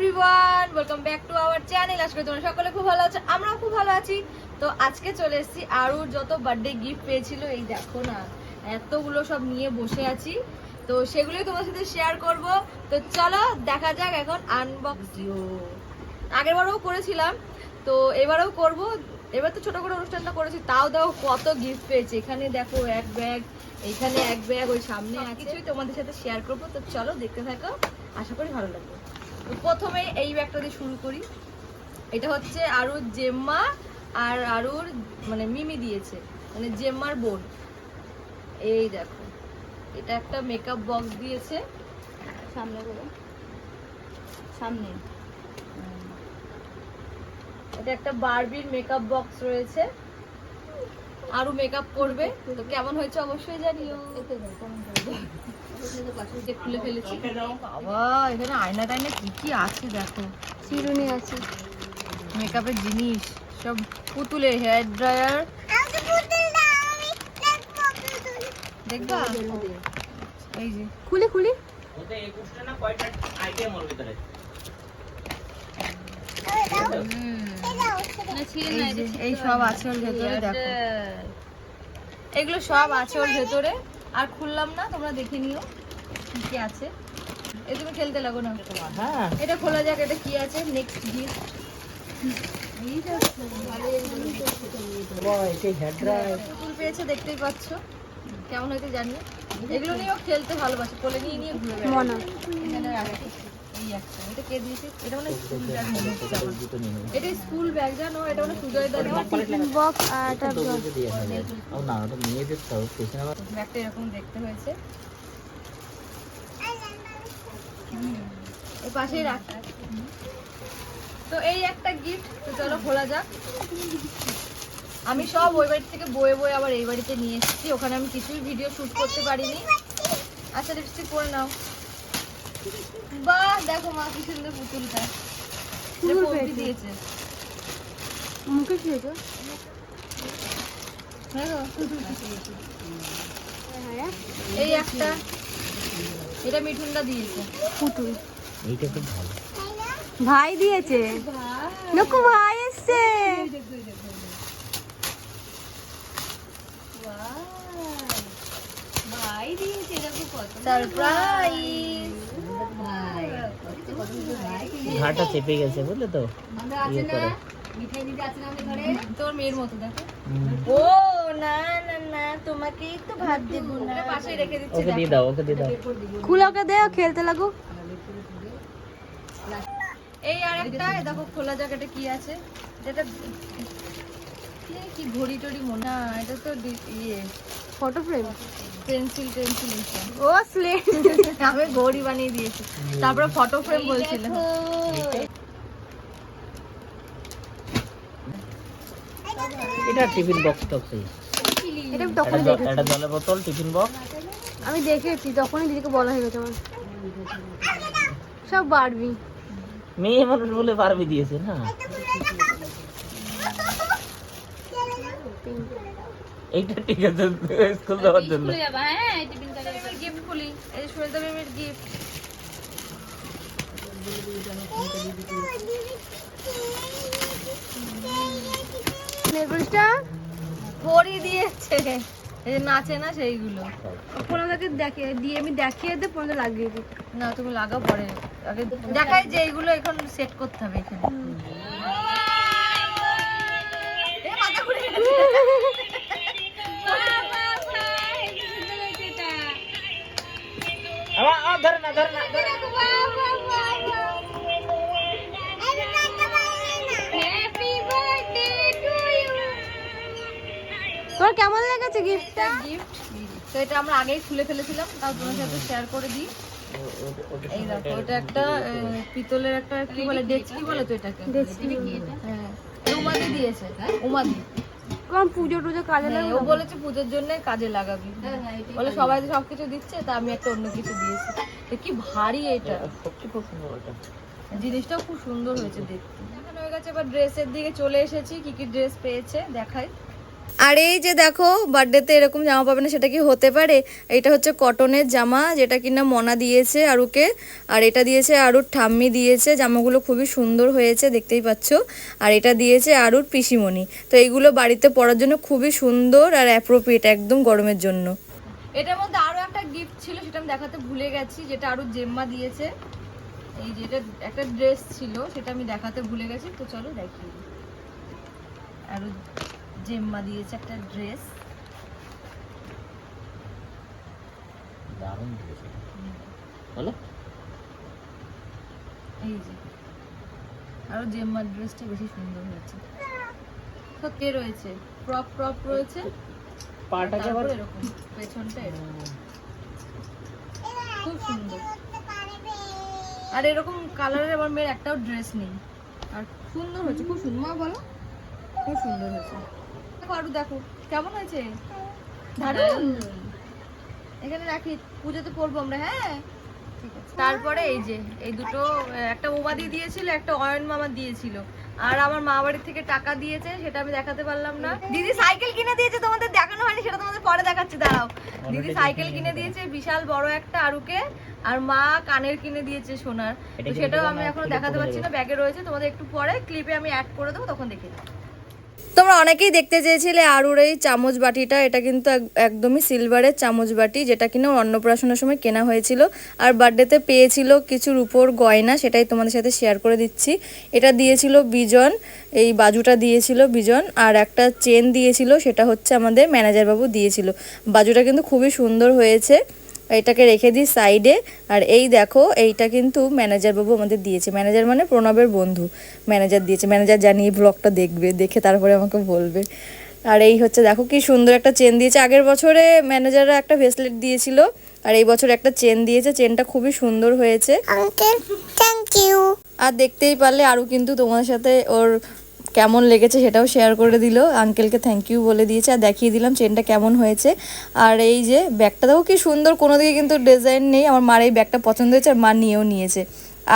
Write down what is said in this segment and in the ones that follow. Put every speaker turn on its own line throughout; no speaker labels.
Everyone welcome back to our channel আজকে তোমরা সকলে খুব ভালো আছো আমরাও খুব ভালো আছি। তো আজকে চলে এসেছি আরুর যত বার্থডে গিফট পেয়েছিল এই দেখো না এতগুলো সব নিয়ে বসে আছি। তো সেগুলোই তোমার সাথে শেয়ার করব। তো চলো দেখা যাক এখন আনবক্সিং আগের বারেও করেছিলাম তো এবারেও করব। এবার তো ছোট করে অনুষ্ঠানটা করেছি তাও দেখো কত গিফট পেয়েছি। এখানে দেখো এক ব্যাগ এখানে এক ব্যাগ ওই সামনে আছে। কিছুই তোমাদের সাথে শেয়ার করব। তো চলো দেখতে থাকো আশা করি ভালো লাগবে। প্রথমে এই ব্যাগটা দিয়ে শুরু করি। এটা হচ্ছে আরুর জেম্মা আর আরুর মানে মিমি দিয়েছে মানে জেম্মার বোন। এই দেখো এটা একটা মেকআপ বক্স দিয়েছে। সামনে করো সামনে। এটা একটা বারবির মেকআপ বক্স রয়েছে। আরও মেকআপ করবে। তো কেমন হয়েছে অবশ্যই জানিও। খুলে ফেলেছি বাবা এখানে আয়না টায়না কি কি আছে দেখো।
চিরুনি আছে।
মেকআপের জিনিস সব পুতুলের হেয়ার ড্রায়ার। দেখবা? এই যে।
খুলি খুলি।
ওতে একুশটা না কয়টা আইটেম ওর ভিতরে?
হুম। এই যে, এই সব আছে ওর ভেতরে দেখো। এগুলো সব আছে ওর ভেতরে। আর খুললাম না তোমরা দেখে নিও কি কি আছে। এই তুমি খেলতে লাগো না।
হ্যাঁ।
এটা খোলা যাক এটা কি আছে? নেক্সট গিফট পুতুল পেয়েছে দেখতেই পাচ্ছ। কেমন হয়তো জানি। এগুলো নিয়েও খেলতে ভালোবাসে কোলে নিয়ে নিয়ে ঘুরে
মনে
এখানে রাখে। এই একটা এটা কে দিয়েছে? এটা মানে স্কুল ব্যাগ মনে হচ্ছে এটা স্কুল ব্যাগ জানো? এটা মানে সুজয় দা দেওয়া
টিফিন বক্স আর একটা জল
না ওটা মেয়েদের তো পেছনে
ব্যাগটা এরকম দেখতে হয়েছে। ওই পাশেই রাখ। তো এই একটা গিফট তো চলো খোলা যাক। আমি সব ওই বাড়ি থেকে বয়ে বয়ে আবার এই বাড়িতে নিয়ে এসেছি। ওখানে আমি কিছুই ভিডিও শুট করতে পারিনি। আচ্ছা লিপস্টিক করে নাও। বাহ দেখো মা কি সুন্দর পুতুলটা। এটা। দিয়েছে।
মুখে কি হয়েছে
দেখো। এই একটা। এটা মিঠুনটা দিয়েছে।
পুতুল।
এইটা খুব ভালো।
ভাই দিয়েছে। ভাই। এসছে।
সারপ্রাইজ
ঘাটা চেপে গেছে বুঝলে তো? ইয়ে করে।
তোর মেয়ের মতো দেখো। ও না না না তোমাকেই তো ভাত দেবো না। পাশে রেখে দিচ্ছি
ওকে দিয়ে দাও ওকে দিয়ে দাও।
খুলে ওকে দে খেলতে লাগো
এই আর একটা দেখো খোলা জায়গাটা কি আছে? এটা কি ঘড়ি টড়ি মনে এটা তো ইয়ে।
Photo frame?
পেন্সিল টেন্সিল
ও স্লেট
আমি ঘড়ি বানিয়ে দিয়েছি। তারপরে ফটো ফ্রেম বলছিলাম।
এটা টিফিন বক্স টক্স
এটা আমি তখন
জ-
দেখেছি।
একটা জলের বোতল টিফিন বক্স
আমি দেখেছি তখনই দিদিকে বলা হয়ে গেছে আমার। সব বাড়বি
মেয়ে মানুষ বলে পারবি দিয়েছে না? এইটা ঠিক আছে স্কুল যাওয়ার জন্য।
গিফট খুলি। এই গিফট দিয়েছে। নাচে না সেইগুলো।
ফোনটাকে দেখে দিয়ে আমি দেখিয়ে দে ফোনটা লাগিয়ে দিই
না তুমি লাগাও পরে। আগে দেখাই যে এইগুলো এখন সেট করতে হবে এখানে। মাথা ঘুরে
ধরে না ধরে না ধরে
তোমার কেমন লেগেছে গিফটটা
গিফট তো এটা আমরা আগেই খুলে ফেলেছিলাম তাও তোমার সাথে শেয়ার করে দিই। এই দেখো এটা একটা পিতলের একটা কি বলে ডেচকি বলে তো এটাকে?
ডেচকি।
হ্যাঁ এটা উমাদি দিয়েছে উমাদি।
তোমার পুজো টুজো কাজে
হ্যাঁ,
লাগবে।
ও বলেছে পুজোর জন্য কাজে লাগাবি। বলে সবাই তো সবকিছু দিচ্ছে তা আমি একটা অন্য কিছু দিয়েছি। তো কি ভারী এটা।
খুব সুন্দর এটা
জিনিসটাও খুব সুন্দর হয়েছে দেখতে। এখন হয়ে গেছে এবার ড্রেসের দিকে চলে এসেছি কি কি ড্রেস পেয়েছে দেখাই। আর এই যে দেখো বার্থডেতে এরকম জামা পাবে না, সেটা কি হতে পারে? এটা হচ্ছে কটনের জামা, যেটা কিনা মনা দিয়েছে আরুকে। আর এটা দিয়েছে আরুর ঠাম্মি দিয়েছে, জামাগুলো খুবই সুন্দর হয়েছে, দেখতেই পাচ্ছ। আর এটা দিয়েছে আরুর পিসিমণি। তো এইগুলো বাড়িতে পরার জন্য খুবই সুন্দর আর অ্যাপ্রোপ্রিয়েট একদম গরমের জন্য। এটার মধ্যে আরও একটা গিফট ছিল, সেটা আমি দেখাতে ভুলে গেছি, যেটা আরও জেম্মা দিয়েছে। এই যেটা একটা ড্রেস ছিল, সেটা আমি দেখাতে ভুলে গেছি। তো চলো দেখিয়ে দিই। আরও জেম্মা দিয়েছে একটা ড্রেস।
দারুণ দিয়েছে। বলো।
এই যে। আরও জেম্মার ড্রেসটা বেশি সুন্দর হয়েছে। সত্যি রয়েছে? ক্রপ ক্রপ রয়েছে?
আবার?
তারপর এরকম পেছনটা এরকম। খুব সুন্দর। আর এরকম কালারের আমার মেয়ের একটাও ড্রেস নেই। আর সুন্দর হয়েছে খুব সুন্দর। মা বলো। খুব সুন্দর হয়েছে। দেখো আরও দেখো। কেমন হয়েছে? দারুণ। এখানে রাখি পুজোতে পরবো আমরা হ্যাঁ? তারপরে এই যে এই দুটো একটা ওবাদি দিয়েছিল একটা অয়ন মামা দিয়েছিল। আর আমার মা বাড়ির থেকে টাকা দিয়েছে সেটা আমি দেখাতে পারলাম না। দিদি সাইকেল কিনে দিয়েছে তোমাদের দেখানো হয়নি সেটা তোমাদের পরে দেখাচ্ছি দাঁড়াও। দিদি সাইকেল কিনে দিয়েছে বিশাল বড় একটা আরুকে আর মা কানের কিনে দিয়েছে সোনার। তো সেটাও আমি
এখনও
দেখাতে পারছি না ব্যাগে রয়েছে তোমাদের একটু পরে ক্লিপে আমি অ্যাড করে দেবো তখন দেখে তোমরা অনেকেই দেখতে চেয়েছিলে আরুর এই চামচ বাটিটা, এটা কিন্তু এক- একদমই সিলভারের চামচ বাটি, যেটা কিনা অন্নপ্রাশনের সময় কেনা হয়েছিল। আর বার্থডেতে পেয়েছিল কিছু রূপোর গয়না, সেটাই তোমাদের সাথে শেয়ার করে দিচ্ছি। এটা দিয়েছিল বিজন, এই বাজুটা দিয়েছিল বিজন, আর একটা চেন দিয়েছিল, সেটা হচ্ছে আমাদের ম্যানেজারবাবু দিয়েছিল। বাজুটা কিন্তু খুবই সুন্দর হয়েছে। এটাকে রেখে দিই সাইডে। আর এই দেখো এইটা কিন্তু ম্যানেজার বাবু আমাদের দিয়েছে। ম্যানেজার মানে প্রণবের বন্ধু। ম্যানেজার দিয়েছে। ম্যানেজার জানিয়ে ব্লগটা দেখবে দেখে তারপরে আমাকে বলবে। আর এই হচ্ছে দেখো কি সুন্দর একটা চেন দিয়েছে। আগের বছরে ম্যানেজাররা একটা ভেসলেট দিয়েছিল আর এই বছর একটা চেন দিয়েছে। চেনটা খুবই সুন্দর হয়েছে। আর দেখতেই পারলে আরও কিন্তু তোমার সাথে ওর কেমন লেগেছে সেটাও শেয়ার করে দিল। আঙ্কেলকে থ্যাংক ইউ বলে দিয়েছে। আর দেখিয়ে দিলাম চেনটা কেমন হয়েছে। আর এই যে ব্যাগটা দেখো কি সুন্দর কোনো দিকে কিন্তু ডিজাইন নেই। আমার মার এই ব্যাগটা পছন্দ হয়েছে, আর মা নিয়েও নিয়েছে।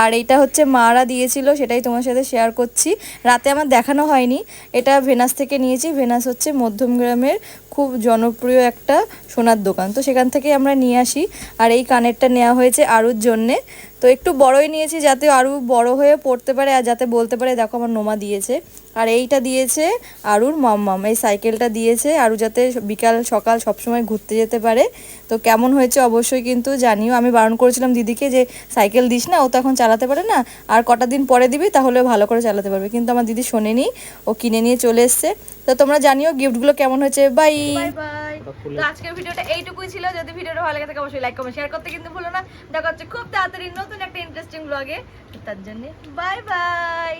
আর এইটা হচ্ছে মারা দিয়েছিল, সেটাই তোমার সাথে শেয়ার করছি। রাতে আমার দেখানো হয়নি। এটা ভেনাস থেকে নিয়েছি। ভেনাস হচ্ছে মধ্যমগ্রামের খুব জনপ্রিয় একটা সোনার দোকান। তো সেখান থেকে আমরা নিয়ে আসি। আর এই কানেরটা নেওয়া হয়েছে আরুর জন্যে। তো একটু বড়ই নিয়েছি যাতে আরও বড় হয়ে পড়তে পারে আর যাতে বলতে পারে, দেখো আমার নোমা দিয়েছে। আর এইটা দিয়েছে আরুর মাম্মাম। এই সাইকেলটা দিয়েছে আরু যাতে বিকাল, সকাল সবসময় ঘুরতে যেতে পারে। তো কেমন হয়েছে অবশ্যই কিন্তু জানিও। আমি বারণ করেছিলাম দিদিকে যে, সাইকেল দিস না, ও তো এখন চালাতে পারে না। আর কটা দিন পরে দিবি, তাহলে ভালো করে চালাতে পারবে। কিন্তু আমার দিদি শোনেনি, ও কিনে নিয়ে চলে এসছে। তো তোমরা জানিও গিফটগুলো কেমন হয়েছে। বাই! বাই তো আজকের ভিডিওটা এইটুকুই ছিল। যদি ভিডিওটা ভালো লাগে থাকে, অবশ্যই লাইক কমেন্ট শেয়ার করতে কিন্তু ভুলো না। দেখা হচ্ছে খুব তাড়াতাড়ি নতুন একটা ইন্টারেস্টিং ব্লগে তার জন্য বাই বাই